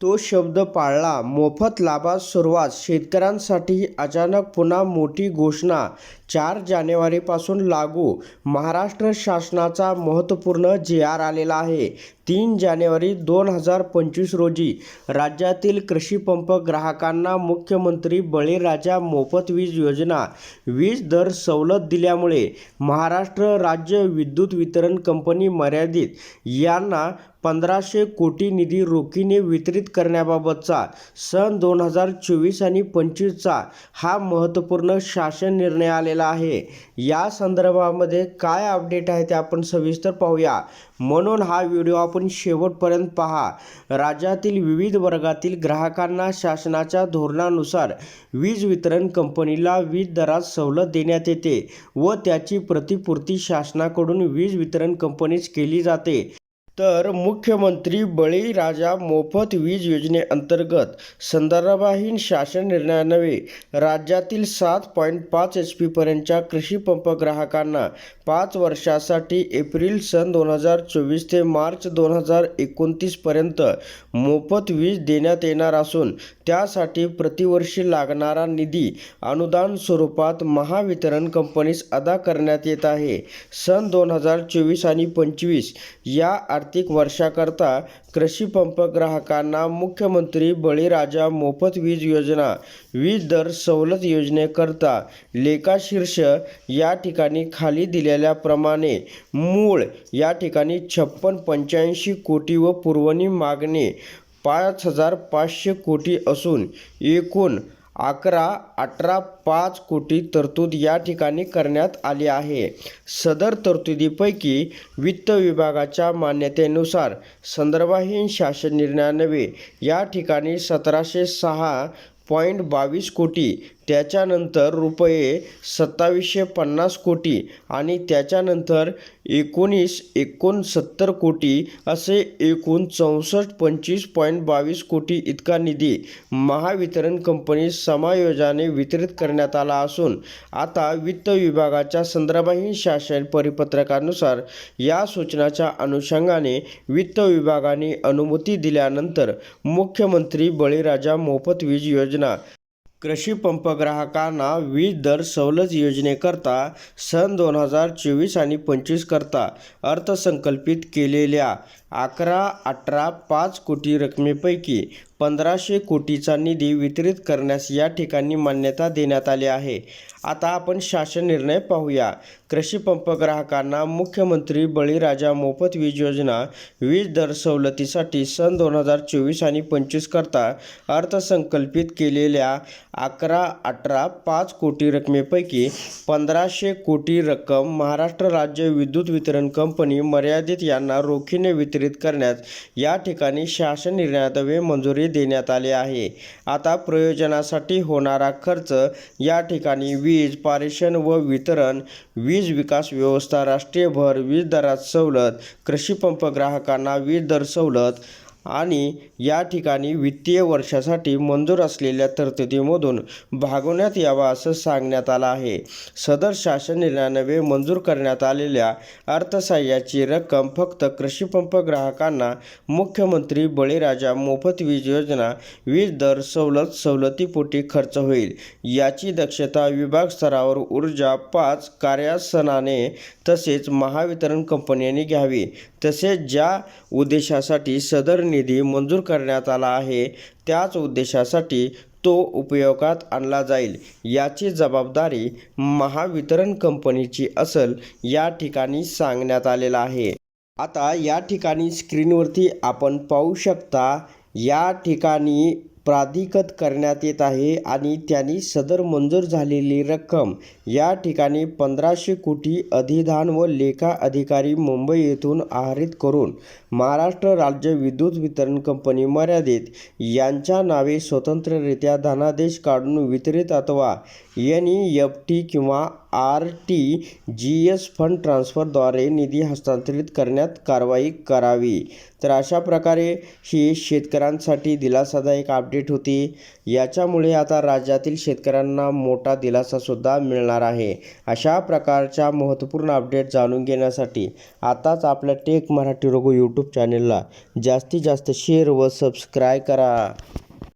तो शब्द पाळला. मोफत लाभास सुरुवात. शेतकऱ्यांसाठी अचानक पुन्हा मोठी घोषणा. चार जानेवारीपासून लागू. महाराष्ट्र शासनाचा महत्त्वपूर्ण जे आर आलेला आहे. तीन जानेवारी दोन हजार पंचवीस रोजी राज्यातील कृषीपंप ग्राहकांना मुख्यमंत्री बळीराजा मोफत वीज योजना. वीज दर सवलत दिल्यामुळे महाराष्ट्र राज्य विद्युत वितरण कंपनी मर्यादित यांना पंधराशे कोटी निधी रोखीने वितरित करण्याबाबतचा सन दोन हजार चोवीस आणि पंचवीसचा हा महत्त्वपूर्ण शासन निर्णय आलेला आहे. या संदर्भामध्ये काय अपडेट आहे ते आपण सविस्तर पाहूया. म्हणून हा व्हिडिओ आपण शेवटपर्यंत पहा. राज्यातील विविध वर्गातील ग्राहकांना शासनाच्या धोरणानुसार वीज वितरण कंपनीला वीज दरात सवलत देण्यात येते व त्याची प्रतिपूर्ती शासनाकडून वीज वितरण कंपनीस केली जाते. तर मुख्यमंत्री बळीराजा मोफत वीज योजनेअंतर्गत संदर्भाहीन शासन निर्णयानवे राज्यातील सात पॉईंट पाच एच पीपर्यंतच्या कृषीपंप ग्राहकांना पाच वर्षासाठी एप्रिल सन दोन हजार चोवीस ते मार्च दोन हजार एकोणतीसपर्यंत मोफत वीज देण्यात येणार असून त्यासाठी प्रतिवर्षी लागणारा निधी अनुदान स्वरूपात महावितरण कंपनीस अदा करण्यात येत आहे. सन दोन हजार चोवीस आणि पंचवीस या आर्थिक वर्षाकरता कृषीपंप ग्राहकांना मुख्यमंत्री बळीराजा मोफत वीज योजना वीज दर सवलत योजनेकरता लेखाशीर्ष या ठिकाणी खाली दिलेल्याप्रमाणे मूळ या ठिकाणी छप्पन पंच्याऐंशी कोटी व पुरवणी मागणे पाच हजार पाचशे कोटी असून एकूण अकरा अठरा पाच कोटी तरतूद या ठिकाणी करण्यात आली आहे. सदर तरतुदीपैकी वित्त विभागाच्या मान्यतेनुसार संदर्भहीन शासन निर्णयान्वये या ठिकाणी सतराशे सहा पॉईंट बावीस कोटी त्याच्यानंतर रुपये सत्तावीसशे पन्नास कोटी आणि त्याच्यानंतर एकोणीस एकोणसत्तर कोटी असे एकूण चौसष्ट पंचवीस पॉईंट बावीस कोटी इतका निधी महावितरण कंपनी समायोजाने वितरित करण्यात आला असून आता वित्त विभागाच्या संदर्भहीन शासन परिपत्रकानुसार या सूचनाच्या अनुषंगाने वित्त विभागाने अनुमती दिल्यानंतर मुख्यमंत्री बळीराजा मोफत वीज योजना कृषी पंप ग्राहकांना वीज दर सवलत योजनेकरता सन दोन हजार चोवीस आणि पंचवीस करता अर्थसंकल्पित केलेल्या अकरा अठरा पाच कोटी रकमेपैकी पंधराशे कोटीचा निधी वितरित करण्यास या ठिकाणी मान्यता देण्यात आली आहे. आता आपण शासन निर्णय पाहूया. कृषी पंप ग्राहकांना मुख्यमंत्री बळीराजा मोफत वीज योजना वीज दर सवलतीसाठी सन दोन हजार चोवीस आणि पंचवीस करता अर्थसंकल्पित केलेल्या अकरा अठरा पाच कोटी रकमेपैकी पंधराशे कोटी रक्कम महाराष्ट्र राज्य विद्युत वितरण कंपनी मर्यादित यांना रोखीने वितरित करण्यास या ठिकाणी शासन निर्णयाद्वारे मंजुरी देण्यात आली आहे. आता प्रयोजनासाठी होणारा खर्च या ठिकाणी वीज पारेषण व वितरण वीज विकास व्यवस्था राष्ट्रीय भर वीज दरात सवलत कृषी पंप ग्राहकांना वीज दर सवलत आणि या ठिकाणी वित्तीय वर्षासाठी मंजूर असलेल्या तरतुदीमधून भागवण्यात यावा असं सांगण्यात आलं आहे. सदर शासन निर्णयानवे मंजूर करण्यात आलेल्या अर्थसहाय्याची रक्कम फक्त कृषीपंप ग्राहकांना मुख्यमंत्री बळीराजा मोफत वीज योजना वीज दर सवलत सवलतीपोटी खर्च होईल याची दक्षता विभाग स्तरावर ऊर्जा पाच कार्यासनाने तसेच महावितरण कंपन्यांनी घ्यावी तसेच ज्या उद्देशासाठी सदर निधी मंजूर करण्यात आला आहे. त्याच उद्देशासाठी तो उपयोगात आणला जाईल. याची जबाबदारी महावितरण कंपनीची असेल या ठिकाणी सांगण्यात आलेलं आहे. आता या ठिकाणी स्क्रीनवरती आपण पाहू शकता या ठिकाणी प्राधिकृत करण्यात येत आहे आणि त्यांनी सदर मंजूर झालेली रक्कम या ठिकाणी पंधराशे कोटी अधिधान व लेखा अधिकारी मुंबई येथून आहरित करून महाराष्ट्र राज्य विद्युत वितरण कंपनी मर्यादित यांच्या नावे स्वतंत्ररित्या धनादेश काढून वितरित अथवा एन ई एफ टी किंवा R T G S fund ट्रान्स्फरद्वारे निधी हस्तांतरित करण्यात कारवाई करावी. तर अशा प्रकारे ही शेतकऱ्यांसाठी दिलासादायक अपडेट होती. याच्यामुळे आता राज्यातील शेतकऱ्यांना मोठा दिलासासुद्धा मिळणार आहे. अशा प्रकारच्या महत्त्वपूर्ण अपडेट जाणून घेण्यासाठी आताच आपल्या टेक मराठी रोगो यूट्यूब चॅनेलला जास्तीत जास्त शेअर व सबस्क्राईब करा.